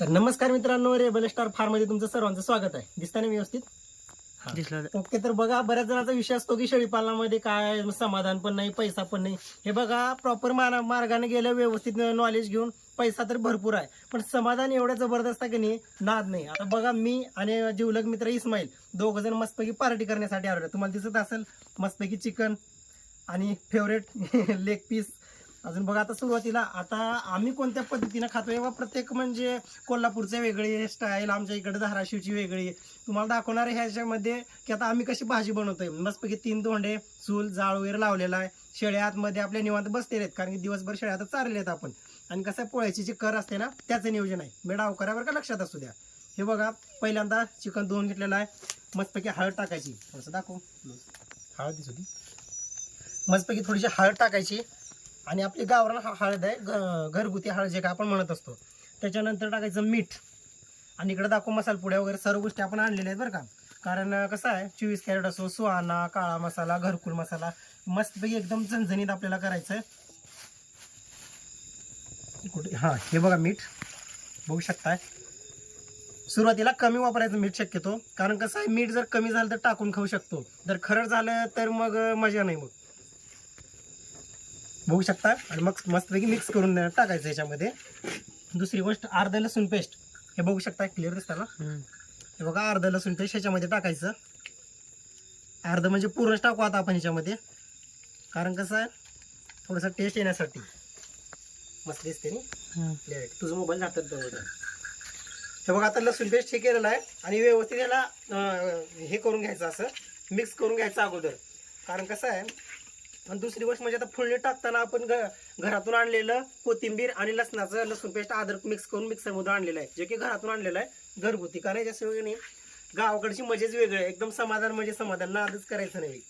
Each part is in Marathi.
तर नमस्कार मित्रांनो रेबल स्टार फार्ममध्ये तुमचं सर्वांचं स्वागत आहे. दिसताना व्यवस्थित? हा. दिसलं. ओके तर बघा बऱ्याच जणांचा विषय असतो की शेळीपालनामध्ये काय समाधान पण नाही पैसा पण नाही. हे बघा प्रॉपर मार्गाने गेलं व्यवस्थित नॉलेज घेऊन पैसा तर भरपूर आहे. पण समाधान एवढं जबरदस्त आहे की नाही नाद नाही. आता बघा मी आणि जिवलग मित्र इस्माईल दोघ जण मस्तपैकी पार्टी करण्यासाठी आलो तुम्हाला दिसत असेल मस्तपैकी चिकन आणि फेवरेट लेग पीस अजून बघा आता सुरुवातीला आता आम्ही कोणत्या पद्धतीनं खातो बा प्रत्येक म्हणजे कोल्हापूरचे वेगळी स्टाईल आमच्या इकडे धाराशिवची वेगळी. तुम्हाला दाखवणार ह्याच्यामध्ये की आता आम्ही कशी भाजी बनवतोय. मस्तपैकी तीन तोंडे चूल जाळ वगैरे लावलेला आहे. शेळ्या आतमध्ये आपल्या निवांत बसलेले आहेत कारण की दिवसभर शेळ्या आता चालले आहेत आपण. आणि कसं आहे, पोळ्याची जी कर असते ना त्याचं नियोजन आहे. मी डावकऱ्यावर का लक्षात असू द्या. हे बघा पहिल्यांदा चिकन धुवून घेतलेलं आहे. मस्तपैकी हळद टाकायची. असं दाखव. हळद दिसू ती मस्तपैकी थोडीशी हळद टाकायची. आणि आपली गावरान हा हळद आहे ग घरगुती हळद जे काय आपण म्हणत असतो. त्याच्यानंतर टाकायचं मीठ. आणि इकडे दाखवू मसालपुड्या वगैरे सर्व गोष्टी आपण आणलेल्या आहेत बरं का. कारण कसं आहे चोवीस कॅरेट असो सुहाना काळा मसाला घरकुल मसाला मस्तपैकी एकदम झणझणीत आपल्याला करायचं आहे कुठे? हां हे बघा मीठ. बघू शकताय. सुरुवातीला कमी वापरायचं मीठ शक्यतो. कारण कसं आहे मीठ जर कमी झालं तर टाकून खाऊ शकतो. जर खरं झालं तर मग मजा नाही मग. बघू शकता. आणि मग मस्तपैकी मिक्स करून टाकायचं याच्यामध्ये. दुसरी गोष्ट अर्धा लसूण पेस्ट हे बघू शकता क्लिअर दिसतं ना? हे बघा अर्धा लसूण पेस्ट ह्याच्यामध्ये टाकायचं. अर्ध म्हणजे पूर्णच टाकू आता आपण ह्याच्यामध्ये. कारण कसं आहे थोडंसं टेस्ट येण्यासाठी. मस्त दिसते नी. तुझं मोबाईल हातात ठेव. हे बघा आता लसूण पेस्ट हे केलेलं आहे. आणि व्यवस्थित याला हे करून घ्यायचं असं. मिक्स करून घ्यायचं अगोदर. कारण कसं आहे आणि दुसरी गोष्ट म्हणजे आता फुलणी टाकताना आपण घरातून आणलेलं कोथिंबीर आणि लसणाचं लसूण पेस्ट अद्रक मिक्स करून मिक्सरमधून आणलेलं आहे. जे की घरातून आणलेलं आहे. घरगुती. कारण याच्याशिवाय नाही. गावाकडची मजेच वेगळी आहे. एकदम समाधान म्हणजे समाधान. नादच करायचं नाही.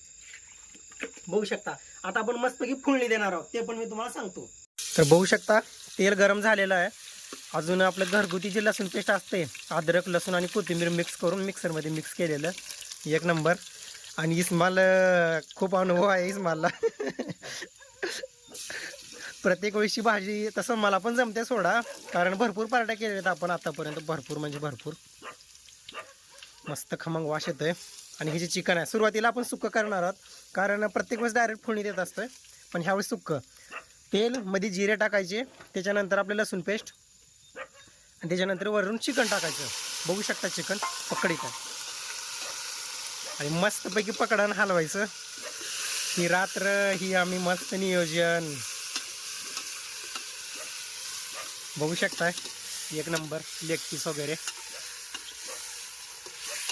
बघू शकता. आता आपण मस्तपैकी फुलणी देणार आहोत. ते पण मी तुम्हाला सांगतो. तर बघू शकता तेल गरम झालेलं आहे. अजून आपलं घरगुती जे लसूण पेस्ट असते अद्रक लसूण आणि कोथिंबीर मिक्स करून मिक्सरमध्ये मिक्स केलेलं. एक नंबर. आणि इस्माल खूप अनुभव आहे इस्मालला. प्रत्येक वेळीची भाजी तसं मला पण जमते सोडा. कारण भरपूर पार्ट्या केल्या आहेत आपण आतापर्यंत. भरपूर म्हणजे भरपूर. मस्त खमंग वास येतोय. आणि हे जे चिकन आहे सुरुवातीला आपण सुक्क करणार आहोत. कारण प्रत्येक वेळेस डायरेक्ट फोडणी देत असतोय. पण ह्यावेळेस सुक्क तेल मध्ये जिरे टाकायचे. त्याच्यानंतर आपले लसूण पेस्ट आणि त्याच्यानंतर वरून चिकन टाकायचं. बघू शकता चिकन पकडीत आणि मस्तपैकी पकडानं हलवायचं. ही रात्र ही आम्ही मस्त नियोजन. बघू शकताय एक नंबर लेग पीस वगैरे.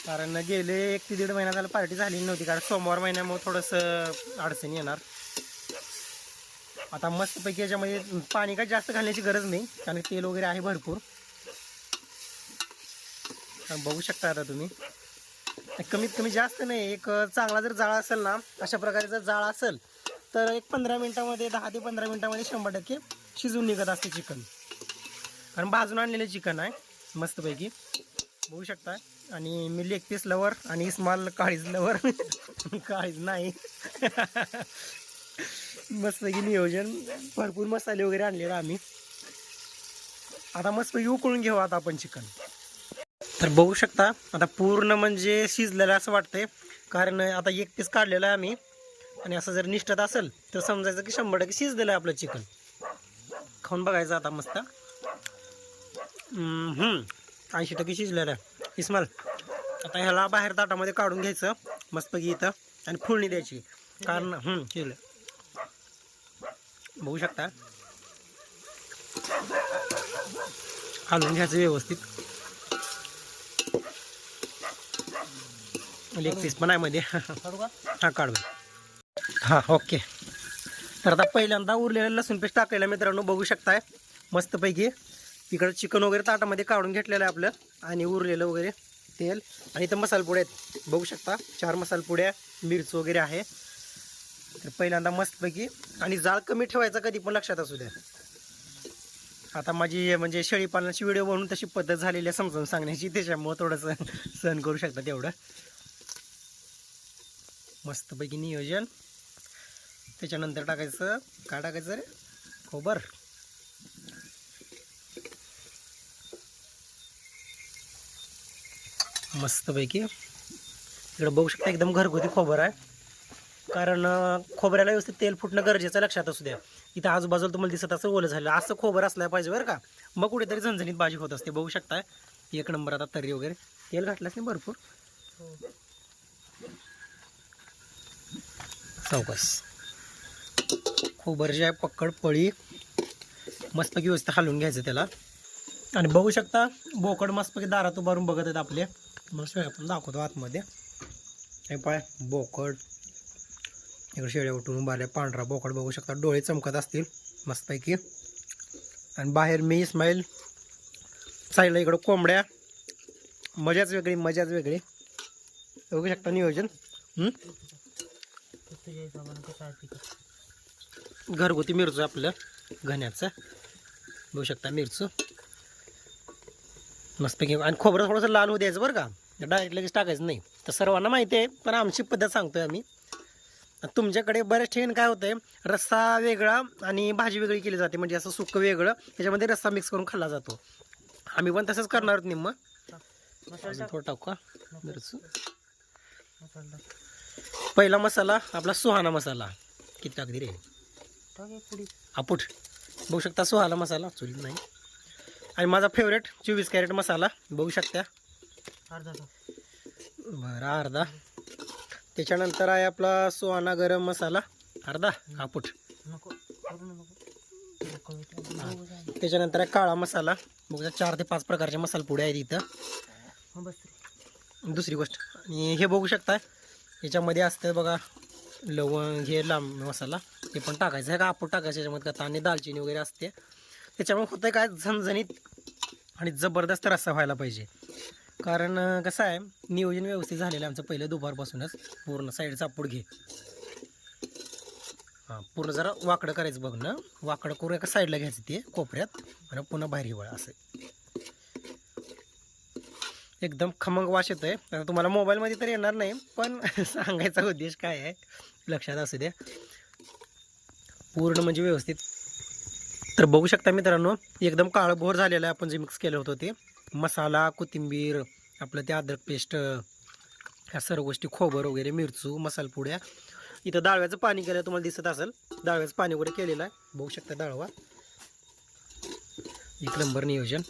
कारण गेले एक ते दीड महिना झाला पार्टी झाली नव्हती कारण सोमवार महिन्यामुळे थोडंसं अडचणी येणार. आता मस्तपैकी याच्यामध्ये पाणी काय जास्त घालण्याची गरज नाही कारण तेल वगैरे आहे भरपूर. बघू शकता आता तुम्ही. कमीत कमी जास्त नाही. एक चांगला जर जाळा असेल ना अशा प्रकारे जर जाळा असेल तर एक पंधरा मिनिटामध्ये दहा ते पंधरा मिनिटामध्ये शंभर टक्के शिजून निघत असते चिकन. कारण भाजून आणलेलं चिकन आहे मस्तपैकी. बघू शकता. आणि मी लेग पीस लवर आणि स्मॉल काळीज लवर काळीज नाही. मस्तपैकी नियोजन भरपूर मसाले वगैरे आणलेले आम्ही. आता मस्तपैकी उकळून घेऊ आता आपण चिकन. तर बघू शकता आता पूर्ण म्हणजे शिजलेलं असं वाटतंय. कारण आता एक पीस काढलेलं आहे आम्ही. आणि असं जर निष्ठत असेल तर समजायचं की शंभर टक्के शिजलेलं आहे आपलं चिकन. खाऊन बघायचं आता मस्त. ऐंशी टक्के शिजलेलं आहे. इस्माल आता ह्याला बाहेर ताटामध्ये काढून घ्यायचं. मस्तपैकी इथं. आणि फोडणी द्यायची. कारण शिजलं. बघू शकता. हलवून घ्यायचं व्यवस्थित. लेग पीस पण आहे मध्ये हा काढू. हा ओके तर आता पहिल्यांदा उरलेलं लसूण पेस्ट टाकायला मित्रांनो बघू शकताय. मस्तपैकी तिकडं चिकन वगैरे ताटामध्ये काढून घेतलेलं आहे आपलं आणि उरलेलं वगैरे तेल. आणि इथं मसालपुड्या आहेत. बघू शकता चार मसालपुड्या मिरच वगैरे आहे. तर पहिल्यांदा मस्तपैकी आणि जाळ कमी ठेवायचा कधी पण लक्षात असू द्या. आता माझी म्हणजे शेळी पालनाची व्हिडिओ बनवून तशी पद्धत झालेली आहे समजावून सांगण्याची त्याच्यामुळं थोडंसं सहन करू शकता तेवढं. मस्तपैकी नियोजन. त्याच्यानंतर टाकायचं काय टाकायचं रे? खोबर. मस्तपैकी. इकडं बघू शकता एकदम घरगुती खोबर आहे. कारण खोबऱ्याला व्यवस्थित तेल फुटणं गरजेचं लक्षात असू द्या. इथं आजूबाजूला तुम्हाला दिसत असं ओलं झालं. असं खोबर असलं पाहिजे बरं का. मग कुठेतरी झणझणीत भाजी होत असते. बघू शकताय एक नंबर आता तर्री वगैरे. तेल घातलंच नाही भरपूर? चौकस. खोबरच्या आहे पक्कड पळी मस्तपैकी व्यवस्थित हलवून घ्यायचं त्याला. आणि बघू शकता बोकड मस्तपैकी दारात उभारून बघत आहेत आपले. मग शेळ्या पण दाखवतो आतमध्ये. हे पाय बोकड. इकडे शेळ्या उठून उभारल्या पांढरा बोकड बघू शकता. डोळे चमकत असतील मस्तपैकी. आणि बाहेर मी इस्माईल साईडला इकडं कोंबड्या. मजाच वेगळी मजाच वेगळी. बघू शकता नियोजन. घरगुती मिरचू आपलं घण्याचं बघू शकता मिरचू. मस्तपैकी आणि खोबरं थोडंसं लाल होऊ द्यायचं बरं का. डायरेक्ट लगेच टाकायचं नाही. तर सर्वांना माहिती आहे पण आमची पद्धत सांगतोय आम्ही. तुमच्याकडे बऱ्याच ठिकाणी काय होतंय रस्सा वेगळा आणि भाजी वेगळी केली जाते. म्हणजे असं सुकं वेगळं त्याच्यामध्ये रस्सा मिक्स करून खाल्ला जातो. आम्ही पण तसंच करणार आहोत निम्म. थोडं टाकू का? मिरचू. पहिला मसाला आपला सुहाना मसाला. किती टाकते रे? आपूट बघू शकता सुहाला मसाला चुलीत नाही. आणि माझा फेवरेट चोवीस कॅरेट मसाला बघू शकता. बरं अर्धा. त्याच्यानंतर आहे आपला सुहाना गरम मसाला अर्धा. आपूट त्याच्यानंतर आहे काळा मसाला. बघू चार ते पाच प्रकारचे मसाला पुढे आहेत इथं. दुसरी गोष्ट. आणि हे बघू शकता याच्यामध्ये असतं बघा लवंग हे लांब मसाला ते पण टाकायचं. आहे का आपण टाकायचं याच्यामध्ये का? आणि दालचिनी वगैरे असते. त्याच्यामुळे होतं काय? झणझणीत आणि जबरदस्त रस्सा व्हायला पाहिजे. कारण कसं आहे नियोजन व्यवस्थित झालेलं आहे आमचं पहिलं दुपारपासूनच. पूर्ण साईडचा आपूड घे. हां पूर्ण जरा वाकडं करायचं बघ ना. वाकडं करून एका साईडला घ्यायचं ते कोपऱ्यात. आणि पुन्हा बाहेर हिवाळा असं. एकदम खमंग वास येतोय. आता तुम्हाला मोबाईलमध्ये तर येणार नाही पण सांगायचा उद्देश काय आहे लक्षात असू द्या पूर्ण म्हणजे व्यवस्थित. तर बघू शकता मित्रांनो एकदम काळभोर झालेलं आहे आपण जे मिक्स केलं होतं ते. मसाला कोथिंबीर आपलं ते अद्रक पेस्ट ह्या सर्व गोष्टी खोबर वगैरे मिरचू मसालपुड्या. इथं डाळव्याचं पाणी केलं तुम्हाला दिसत असेल. डाळव्याचं पाणी वगैरे केलेलं आहे. बघू शकता डाळवा एक नंबर नियोजन.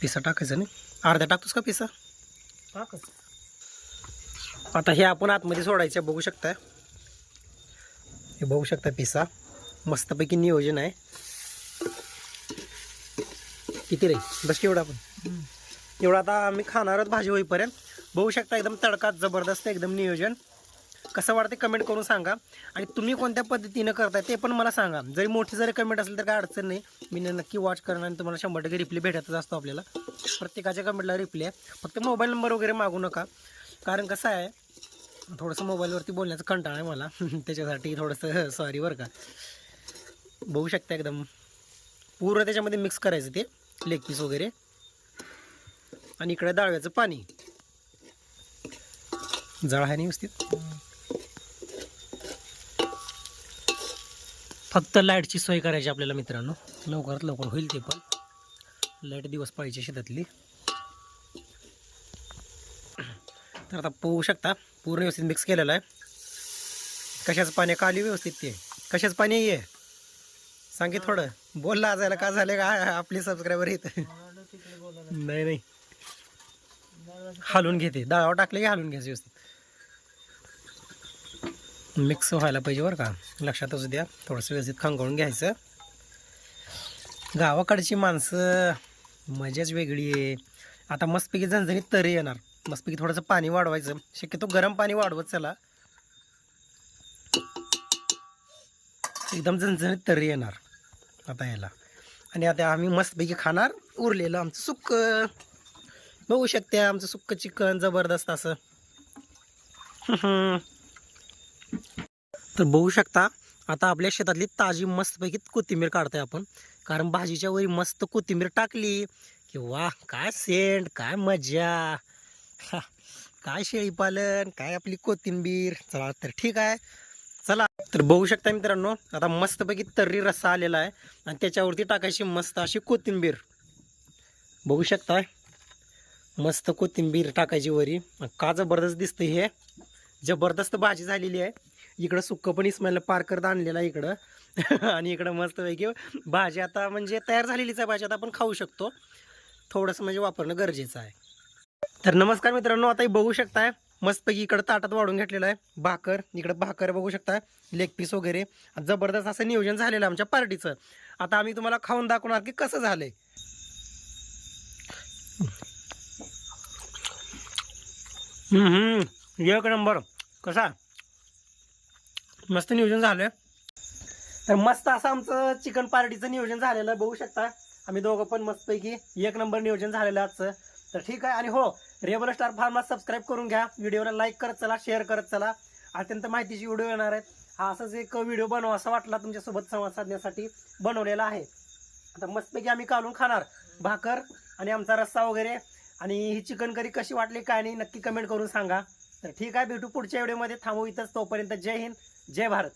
पिसा टाकायचा नाही. अर्धा टाकतोस का पिसा? आता हे आपण आतमध्ये सोडायचं बघू शकता हे बघू शकता पिसा. मस्तपैकी नियोजन आहे. किती रे? बस केवढा आपण. एवढं आता आम्ही खाणारच भाजी होईपर्यंत बघू शकता एकदम तडकात जबरदस्त एकदम नियोजन. कसं वाटते कमेंट करून सांगा. आणि तुम्ही कोणत्या पद्धतीनं करताय ते पण मला सांगा. जरी मोठी जरी कमेंट असेल तर काय अडचण नाही. मी नक्की वॉच करणार आणि तुम्हाला शंभर टक्के रिप्ले भेटतच असतो आपल्याला. प्रत्येकाच्या कमेंटला रिप्ले आहे. फक्त मोबाईल नंबर वगैरे मागू नका. कारण कसं आहे थोडंसं मोबाईलवरती बोलण्याचं कंटाळा आहे मला. त्याच्यासाठी थोडंसं सॉरी बरं का. बघू शकता एकदम. पूर्ण त्याच्यामध्ये मिक्स करायचं ते. लेग पीस वगैरे. आणि इकडे डाळव्याचं पाणी. जळ आहे नाही व्यवस्थित. फक्त लाईटची सोय करायची आपल्याला मित्रांनो. लवकरात लवकर होईल ते पण. लाइट दिवस पाहिजे शेतातली. तर आता पोहू शकता पूर्ण व्यवस्थित मिक्स केलेला आहे. कशाचं पाणी काली व्यवस्थित ते. कशाचं पाणी आहे सांगे थोडं. बोलला जायला का झालं का? आपले सबस्क्रायबर येत नाही नाही. हालून घेते. डाळावर टाकले की हालून घ्यायचं व्यवस्थित. मिक्स व्हायला पाहिजे बरं का. लक्षात असू द्या थोडंसं व्यवस्थित खंगळून घ्यायचं. गावाकडची माणसं मजाच वेगळी आहे. आता मस्तपैकी झणझणीत तरी येणार. मस्तपैकी थोडंसं पाणी वाढवायचं. शक्यतो गरम पाणी वाढवत चला. एकदम झणझणीत तरी येणार. आता याला आणि आता आम्ही मस्तपैकी खाणार उरलेलं आमचं सुक्क. बघू शकते आमचं सुक्क चिकन जबरदस्त असं. तर बघू शकता आता आपल्या शेतातली ताजी मस्तपैकी कोथिंबीर काढतोय आपण. कारण भाजीच्या वरी मस्त कोथिंबीर टाकली की वा काय सेंट काय मजा काय काय शेळीपालन काय आपली कोथिंबीर. चला तर ठीक आहे. चला तर बघू शकता मित्रांनो आता मस्तपैकी तर्री रस्सा आलेला आहे आणि त्याच्यावरती टाकायची मस्त अशी कोथिंबीर. बघू शकता मस्त कोथिंबीर टाकायची वरी. का जबरदस्त दिसतं हे. जबरदस्त भाजी झालेली आहे. इकडं सुक्क पण इस्माईलला पार करत आणलेला आहे इकडं. आणि इकडं मस्तपैकी भाजी आता म्हणजे तयार झालेलीच आहे. भाजी आता आपण खाऊ शकतो. थोडंसं म्हणजे वापरणं गरजेचं आहे. तर नमस्कार मित्रांनो आताही बघू शकताय मस्तपैकी इकडं ताटात वाढून घेतलेलं आहे. भाकर इकडं भाकर बघू शकताय लेग पीस वगैरे. जबरदस्त असं नियोजन झालेलं आमच्या पार्टीचं. आता आम्ही तुम्हाला खाऊन दाखवणार की कसं झालंय. हम्म. एक नंबर. कसा? मस्त नियोजन झालंय. तर मस्त असं आमचं चिकन पार्टीचं नियोजन झालेलं बघू शकता. आम्ही दोघं पण मस्तपैकी एक नंबर नियोजन झालेलं आजचं. तर ठीक आहे आणि हो रेबल स्टार फार्मला सबस्क्राईब करून घ्या. व्हिडिओला लाईक करत चला शेअर करत चला. अत्यंत माहितीची व्हिडिओ येणार आहेत. हा असंच एक व्हिडिओ बनवा असा वाटला तुमच्यासोबत संवाद साधण्यासाठी बनवलेला आहे. आता मस्तपैकी आम्ही काढून खाणार भाकर आणि आमचा रस्सा वगैरे. आणि ही चिकन करी कशी वाटली काय नाही नक्की कमेंट करून सांगा. तर ठीक आहे भेटू पुढच्या व्हिडिओमध्ये. थांबू इथंच तोपर्यंत जय हिंद जय भारत.